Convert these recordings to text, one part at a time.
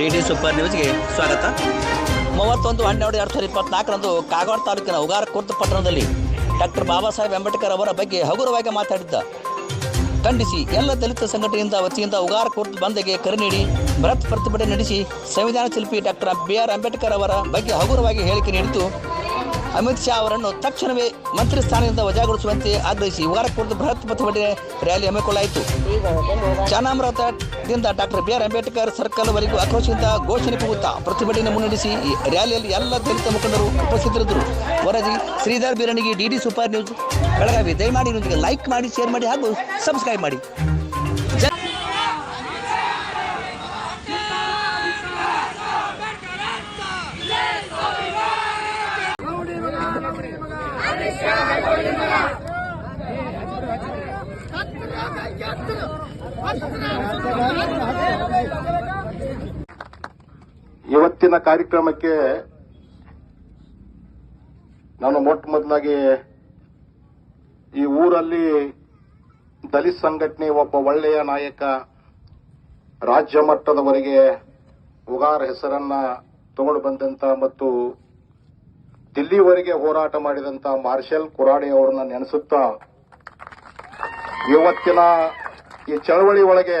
D D super ನ್ಯೂಸ್ಗೆ ಸ್ವಾಗತ. ಮೂವತ್ತೊಂದು ಹನ್ನೆರಡು ಎರಡು ಸಾವಿರದ ಇಪ್ಪತ್ನಾಲ್ಕರಂದು ಕಾಗವಾಡ ತಾಲೂಕಿನ ಉಗಾರ ಕುರ್ತು ಪಟ್ಟಣದಲ್ಲಿ ಡಾಕ್ಟರ್ ಬಾಬಾ ಸಾಹೇಬ್ ಅಂಬೇಡ್ಕರ್ ಅವರ ಬಗ್ಗೆ ಹಗುರವಾಗಿ ಮಾತಾಡಿದ್ದ. ಖಂಡಿಸಿ ಎಲ್ಲ ದಲಿತ ಸಂಘಟನೆಯಿಂದ ವತಿಯಿಂದ ಉಗಾರ ಕುರ್ತು ಬಂದಿಗೆ ಕರೆ ನೀಡಿ ಬೃಹತ್ ಪ್ರತಿಭಟನೆ ನಡೆಸಿ ಸಂವಿಧಾನ ಶಿಲ್ಪಿ ಡಾಕ್ಟರ್ ಬಿ ಆರ್ ಅಂಬೇಡ್ಕರ್ ಅವರ ಬಗ್ಗೆ ಹಗುರವಾಗಿ ಹೇಳಿಕೆ ನೀಡಿತು ಅಮಿತ್ ಶಾ ಅವರನ್ನು ತಕ್ಷಣವೇ ಮಂತ್ರಿ ಸ್ಥಾನದಿಂದ ವಜಾಗೊಳಿಸುವಂತೆ ಆಗ್ರಹಿಸಿ ಕುರ್ತು ಬೃಹತ್ ಪ್ರತಿಭಟನೆ ರ್ಯಾಲಿ ಹಮ್ಮಿಕೊಳ್ಳಲಾಯಿತು. ಚಾನಾಮೃತದಿಂದ doctor B R Ambedkar circle ವರೆಗೂ ಆಕ್ರೋಶದಿಂದ ಘೋಷಣೆ ಕೂಗುತ್ತಾ ಪ್ರತಿಭಟನೆ ಮುನ್ನಡೆಸಿ ರ್ಯಾಲಿಯಲ್ಲಿ ಎಲ್ಲ ದಲಿತ ಮುಖಂಡರು ಉಪಸ್ಥಿತರಿದ್ದರು. ವರದಿ Shridhar Biranige D super news. Belagavi. ದಯಮಾಡಿ ಲೈಕ್ ಮಾಡಿ, ಶೇರ್ ಮಾಡಿ ಹಾಗೂ ಸಬ್ಸ್ಕ್ರೈಬ್ ಮಾಡಿ. ಇವತ್ತಿನ ಕಾರ್ಯಕ್ರಮಕ್ಕೆ ನಾನು ಮೊಟ್ಟ ಮೊದಲಾಗಿ ಈ ಊರಲ್ಲಿ ದಲಿತ ಸಂಘಟನೆ ಒಬ್ಬ ಒಳ್ಳೆಯ ನಾಯಕ ರಾಜ್ಯ ಮಟ್ಟದವರೆಗೆ ಉಗಾರ ಹೆಸರನ್ನ ತಗೊಂಡು ಬಂದಂತ ಮತ್ತು ದಿಲ್ಲಿವರೆಗೆ ಹೋರಾಟ ಮಾಡಿದಂತ ಮಾರ್ಷಲ್ ಕುರಾಡೆ ಅವರನ್ನ ನೆನೆಸುತ್ತಾ ಇವತ್ತಿನ ಈ ಚಳವಳಿ ಒಳಗೆ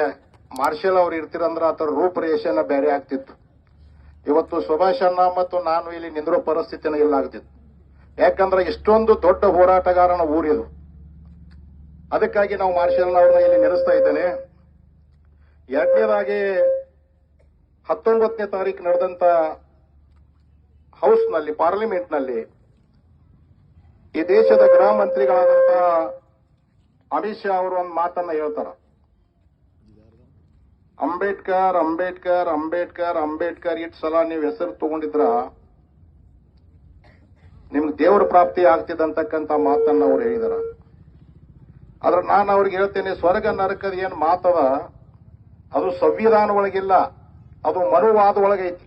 ಮಾರ್ಷಲ್ ಅವರು ಇರ್ತಿರಂದ್ರ ಅದರ ರೂಪರೇಷೆನ ಬೇರೆ ಆಗ್ತಿತ್ತು. ಇವತ್ತು ಸುಭಾಷ್ ಅಣ್ಣ ಮತ್ತು ನಾನು ಇಲ್ಲಿ ನಿಂದಿರೋ ಪರಿಸ್ಥಿತಿನ ಇಲ್ಲ ಆಗ್ತಿತ್ತು. ಯಾಕಂದ್ರೆ ಇಷ್ಟೊಂದು ದೊಡ್ಡ ಹೋರಾಟಗಾರನ ಊರಿದು. ಅದಕ್ಕಾಗಿ ನಾವು ಮಾರ್ಷಲ್ ಅವ್ರನ್ನ ಇಲ್ಲಿ ನೆನೆಸ್ತಾ ಇದ್ದೇನೆ. ಎರಡನೇದಾಗಿ ಹತ್ತೊಂಬತ್ತನೇ ತಾರೀಕು ನಡೆದಂತ ಹೌಸ್ನಲ್ಲಿ, ಪಾರ್ಲಿಮೆಂಟ್ನಲ್ಲಿ ಈ ದೇಶದ ಗೃಹ ಮಂತ್ರಿಗಳಾದಂತ ಅಮಿತ್ ಶಾ ಅವರು ಒಂದು ಮಾತನ್ನ ಹೇಳ್ತಾರ. ಅಂಬೇಡ್ಕರ್ ಅಂಬೇಡ್ಕರ್ ಅಂಬೇಡ್ಕರ್ ಅಂಬೇಡ್ಕರ್, ಇಟ್ ಸಲ ನೀವು ಹೆಸರು ತಗೊಂಡಿದ್ರ ನಿಮ್ಗೆ ದೇವರ ಪ್ರಾಪ್ತಿ ಆಗ್ತಿದ್ದಂತಕ್ಕಂಥ ಮಾತನ್ನ ಅವ್ರು ಹೇಳಿದಾರ. ಆದ್ರೆ ನಾನು ಅವ್ರಿಗೆ ಹೇಳ್ತೇನೆ, ಸ್ವರ್ಗ ನರಕದ ಏನ್ ಮಾತದ ಅದು ಸಂವಿಧಾನ ಒಳಗಿಲ್ಲ, ಅದು ಮನುವಾದ ಒಳಗೈತಿ.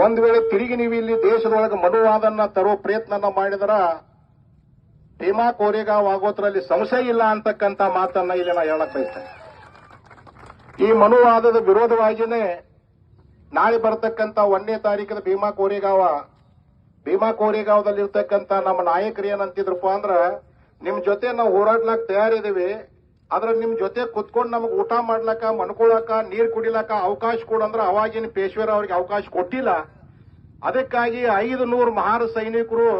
ಒಂದ್ ವೇಳೆ ತಿರುಗಿ ನೀವು ಇಲ್ಲಿ ದೇಶದೊಳಗೆ ಮನುವಾದನ್ನ ತರೋ ಪ್ರಯತ್ನ ಮಾಡಿದ್ರ, ಭೀಮಾ ಕೋರೆಗಾವ್ ಆಗೋದ್ರಲ್ಲಿ ಸಂಶಯ ಇಲ್ಲ ಅಂತಕ್ಕಂತ ಮಾತನ್ನ ಇಲ್ಲಿ ನಾ ಹೇಳಕ್ ಬಯಸ್ತೇನೆ. ಈ ಮನುವಾದದ ವಿರೋಧವಾಗಿನೇ ನಾಳೆ ಬರತಕ್ಕಂತ ಒಂದನೇ ತಾರೀಕಿನ ಭೀಮಾ ಕೋರೆಗಾವ, ಭೀಮಾ ಕೋರೆಗಾವದಲ್ಲಿರ್ತಕ್ಕಂತ ನಮ್ಮ ನಾಯಕರು ಏನಂತಿದ್ರಪ್ಪ ಅಂದ್ರ, ನಿಮ್ ಜೊತೆ ನಾವು ಹೋರಾಡ್ಲಕ್ ತಯಾರಿದೀವಿ ಆದ್ರೆ ನಿಮ್ ಜೊತೆ ಕುತ್ಕೊಂಡು ನಮಗ್ ಊಟ ಮಾಡ್ಲಕ್ಕ ಮನ್ಕೊಳಕ ನೀರ್ ಕುಡಿಲಕ ಅವಕಾಶ ಕೊಡಂದ್ರ ಅವಾಗಿನ ಪೇಶ್ವರ ಅವ್ರಿಗೆ ಅವಕಾಶ ಕೊಟ್ಟಿಲ್ಲ. ಅದಕ್ಕಾಗಿ ಐದು ನೂರು ಮಹಾರ ಸೈನಿಕರು,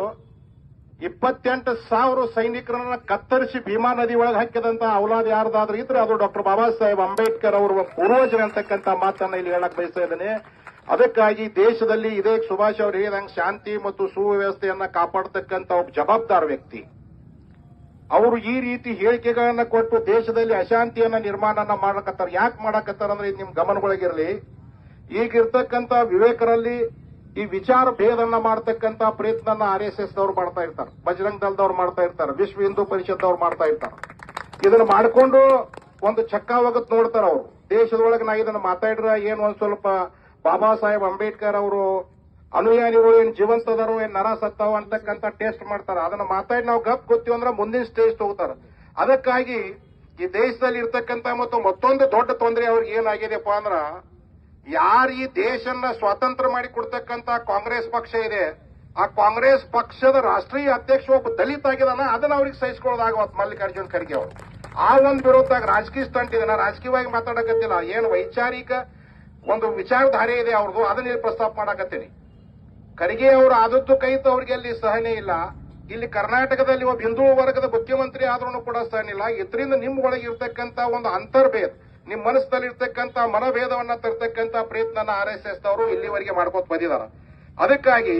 ಇಪ್ಪತ್ತೆಂಟು ಸಾವಿರ ಸೈನಿಕರನ್ನ ಕತ್ತರಿಸಿ ಭೀಮಾ ನದಿ ಒಳಗೆ ಹಾಕಿದಂತ ಔಲಾದ್ ಯಾರ್ದಾದ್ರೂ ಇದ್ರೆ ಅದು ಡಾಕ್ಟರ್ ಬಾಬಾ ಸಾಹೇಬ್ ಅಂಬೇಡ್ಕರ್ ಅವರ ಪೂರ್ವಜರು ಅಂತಕ್ಕಂಥ ಮಾತನ್ನ ಇಲ್ಲಿ ಹೇಳಕ್ ಬಯಸ್ತಾ ಇದ್ದೇನೆ. ಅದಕ್ಕಾಗಿ ದೇಶದಲ್ಲಿ ಇದೇ ಸುಭಾಷ್ ಅವರು ಹೇಳಿದಂಗೆ ಶಾಂತಿ ಮತ್ತು ಸುವ್ಯವಸ್ಥೆಯನ್ನ ಕಾಪಾಡತಕ್ಕಂತ ಒಬ್ಬ ಜವಾಬ್ದಾರ ವ್ಯಕ್ತಿ. ಅವರು ಈ ರೀತಿ ಹೇಳಿಕೆಗಳನ್ನ ಕೊಟ್ಟು ದೇಶದಲ್ಲಿ ಅಶಾಂತಿಯನ್ನ ನಿರ್ಮಾಣನ ಮಾಡಕತ್ತಾರ. ಯಾಕೆ ಮಾಡಕತ್ತಾರ ಅಂದ್ರೆ ಇದು ನಿಮ್ ಗಮನಗಳಿಗಿರಲಿ. ಈಗಿರ್ತಕ್ಕಂತ ವಿವೇಕರಲ್ಲಿ ಈ ವಿಚಾರ ಭೇದನ್ನ ಮಾಡತಕ್ಕಂತ ಪ್ರಯತ್ನನ ಆರ್ ಎಸ್ ಎಸ್ ದವ್ರು ಮಾಡ್ತಾ ಇರ್ತಾರೆ. ಬಜರಂಗ್ ದಲ್ದವ್ರು ಮಾಡ್ತಾ ಇರ್ತಾರೆ. ವಿಶ್ವ ಹಿಂದೂ ಪರಿಷತ್ ಅವ್ರು ಮಾಡ್ತಾ ಇರ್ತಾರೆ. ಇದನ್ನ ಮಾಡಿಕೊಂಡು ಒಂದು ಚಕ್ಕಾವಾಗತ್ ನೋಡ್ತಾರ ಅವರು. ದೇಶದೊಳಗೆ ನಾ ಇದನ್ನ ಮಾತಾಡ್ರ ಏನು ಒಂದ್ ಸ್ವಲ್ಪ ಬಾಬಾ ಸಾಹೇಬ್ ಅಂಬೇಡ್ಕರ್ ಅವರು ಅನುಯಾಯಿಗಳು ಏನ್ ಜೀವಂತದಾರೋ ಏನ್ ನರ ಸತ್ತಾವ ಅಂತಕ್ಕಂಥ ಟೇಸ್ಟ್ ಮಾಡ್ತಾರ. ಅದನ್ನ ಮಾತಾಡಿ ನಾವು ಗಪ್ ಗೊತ್ತೀವಿ ಅಂದ್ರೆ ಮುಂದಿನ ಸ್ಟೇಜ್ ತಗೋತಾರ. ಅದಕ್ಕಾಗಿ ಈ ದೇಶದಲ್ಲಿ ಇರ್ತಕ್ಕಂತ ಮತ್ತು ಮತ್ತೊಂದು ದೊಡ್ಡ ತೊಂದರೆ ಅವ್ರಿಗೆ ಏನಾಗಿದೆಪ್ಪ ಅಂದ್ರ, ಯಾರು ಈ ದೇಶನ್ನ ಸ್ವಾತಂತ್ರ್ಯ ಮಾಡಿ ಕೊಡ್ತಕ್ಕಂತ ಕಾಂಗ್ರೆಸ್ ಪಕ್ಷ ಇದೆ, ಆ ಕಾಂಗ್ರೆಸ್ ಪಕ್ಷದ ರಾಷ್ಟ್ರೀಯ ಅಧ್ಯಕ್ಷ ಒಬ್ಬ ದಲಿತ ಆಗಿದಾನ ಅದನ್ನ ಅವ್ರಿಗೆ ಸಹಿಸ್ಕೊಳ್ಳೋದಾಗವತ್ ಮಲ್ಲಿಕಾರ್ಜುನ್ ಖರ್ಗೆ ಅವರು. ಆ ಒಂದು ವಿರೋಧದಾಗ ರಾಜಕೀಯ ಸ್ಟಂಟ್ ಇದೆ. ರಾಜಕೀಯವಾಗಿ ಮಾತಾಡಕತ್ತಿಲ್ಲ. ಏನು ವೈಚಾರಿಕ ಒಂದು ವಿಚಾರಧಾರೆ ಇದೆ ಅವ್ರದ್ದು ಅದನ್ನ ಪ್ರಸ್ತಾಪ ಮಾಡಕತ್ತೀನಿ. ಖರ್ಗೆ ಅವರು ಆದದ್ದು ಕೈತು ಅವ್ರಿಗೆ ಅಲ್ಲಿ ಸಹನೆ ಇಲ್ಲ. ಇಲ್ಲಿ ಕರ್ನಾಟಕದಲ್ಲಿ ಒಬ್ಬ ಹಿಂದೂ ವರ್ಗದ ಮುಖ್ಯಮಂತ್ರಿ ಆದ್ರೂ ಕೂಡ ಸಹನೆ ಇಲ್ಲ. ಇದರಿಂದ ನಿಮ್ ಒಳಗೆ ಇರ್ತಕ್ಕಂತ ಒಂದು ಅಂತರ್ಭೇದ ನಿಮ್ ಮನಸ್ಸಲ್ಲಿ ಇರ್ತಕ್ಕಂತ ಮನಭೇದವನ್ನ ತರ್ತಕ್ಕಂತ ಪ್ರಯತ್ನ ಆರ್ ಎಸ್ ಎಸ್ ಅವರು ಇಲ್ಲಿವರೆಗೆ ಮಾಡ್ಕೋತ ಬಂದಿದ್ದಾರೆ ಅದಕ್ಕಾಗಿ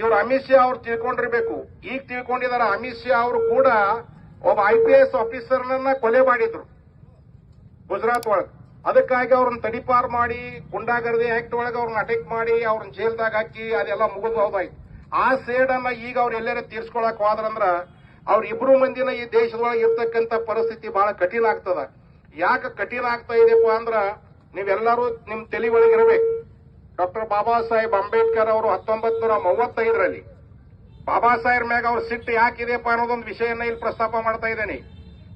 ಇವರು ಅಮಿತ್ ಶಾ ಅವ್ರು ತಿಳ್ಕೊಂಡಿರ್ಬೇಕು. ಈಗ ತಿಳ್ಕೊಂಡಿದ್ದಾರೆ ಅಮಿತ್ ಶಾ ಅವರು ಕೂಡ ಒಬ್ಬ ಐ ಪಿ ಎಸ್ ಆಫೀಸರ್ನನ್ನ ಕೊಲೆ ಮಾಡಿದ್ರು. ಗುಜರಾತ್ ಒಳಗೆ. ಅದಕ್ಕಾಗಿ ಅವ್ರನ್ನ ತಡಿಪಾರ್ ಮಾಡಿ, ಗುಂಡಾಗರ್ದಿ ಆಕ್ಟ್ ಒಳಗೆ ಅವ್ರನ್ನ ಅಟ್ಯಾಕ್ ಮಾಡಿ, ಅವ್ರನ್ನ ಜೈಲ್ದಾಗ ಹಾಕಿ ಅದೆಲ್ಲ ಮುಗಿದು ಹೋದಾಯ್ತು. ಆ ಸೇಡನ್ನ ಈಗ ಅವ್ರು ಎಲ್ಲರೂ ತೀರ್ಸ್ಕೊಳಕ್ ಹೋದ್ರಂದ್ರ ಅವ್ರ ಇಬ್ರು ಮಂದಿನ ಈ ದೇಶದೊಳಗೆ ಇರ್ತಕ್ಕಂಥ ಪರಿಸ್ಥಿತಿ ಬಹಳ ಕಠಿಣ ಆಗ್ತದ. ಯಾಕೆ ಕಠಿಣ ಆಗ್ತಾ ಇದೆಪ್ಪ ಅಂದ್ರ ನೀವೆಲ್ಲರೂ ನಿಮ್ ತಲೆ ಒಳಗಿರ್ಬೇಕು ಡಾಕ್ಟರ್ ಬಾಬಾ ಸಾಹೇಬ್ ಅಂಬೇಡ್ಕರ್ ಅವರು ಹತ್ತೊಂಬತ್ ನೂರ ಮೂವತ್ತೈದರಲ್ಲಿ, ಬಾಬಾ ಸಾಹೇಬ್ ಮ್ಯಾಗ ಅವ್ರ ಸಿಟ್ಟು ಯಾಕಿದೆಯಪ್ಪ ಅನ್ನೋದೊಂದು ವಿಷಯನ ಇಲ್ಲಿ ಪ್ರಸ್ತಾಪ ಮಾಡ್ತಾ ಇದ್ದೇನೆ.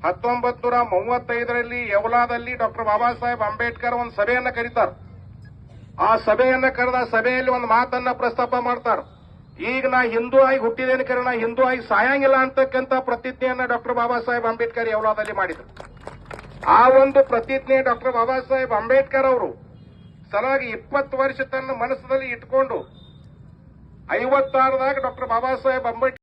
ಹತ್ತೊಂಬತ್ ನೂರ ಮೂವತ್ತೈದರಲ್ಲಿ ಯವಲಾದಲ್ಲಿ ಡಾಕ್ಟರ್ ಬಾಬಾ ಸಾಹೇಬ್ ಅಂಬೇಡ್ಕರ್ ಒಂದು ಸಭೆಯನ್ನ ಕರೀತಾರೆ. ಆ ಸಭೆಯನ್ನ ಕರೆದ ಸಭೆಯಲ್ಲಿ ಒಂದು ಮಾತನ್ನ ಪ್ರಸ್ತಾಪ ಮಾಡ್ತಾರೆ. ಈಗ ನಾ ಹಿಂದೂ ಆಗಿ ಹುಟ್ಟಿದೇನೆ ಕರೆ, ನಾ ಹಿಂದೂ ಆಗಿ ಸಾಯಂಗಿಲ್ಲ ಅಂತಕ್ಕಂಥ ಪ್ರತಿಜ್ಞೆಯನ್ನ ಡಾಕ್ಟರ್ ಬಾಬಾ ಸಾಹೇಬ್ ಅಂಬೇಡ್ಕರ್ ಯವಲಾದಲ್ಲಿ ಮಾಡಿದ್ರು. ಆ ಒಂದು ಪ್ರತಿಜ್ಞೆ ಡಾಕ್ಟರ್ ಬಾಬಾ ಸಾಹೇಬ್ ಅಂಬೇಡ್ಕರ್ ಅವರು ಸಲಾಗಿ ಇಪ್ಪತ್ತು ವರ್ಷ ತನ್ನ ಮನಸ್ಸಿನಲ್ಲಿ ಇಟ್ಕೊಂಡು ಐವತ್ತಾರದಾಗ ಡಾಕ್ಟರ್ ಬಾಬಾ ಸಾಹೇಬ್ ಅಂಬೇಡ್ಕರ್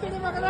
తండ్రి మగల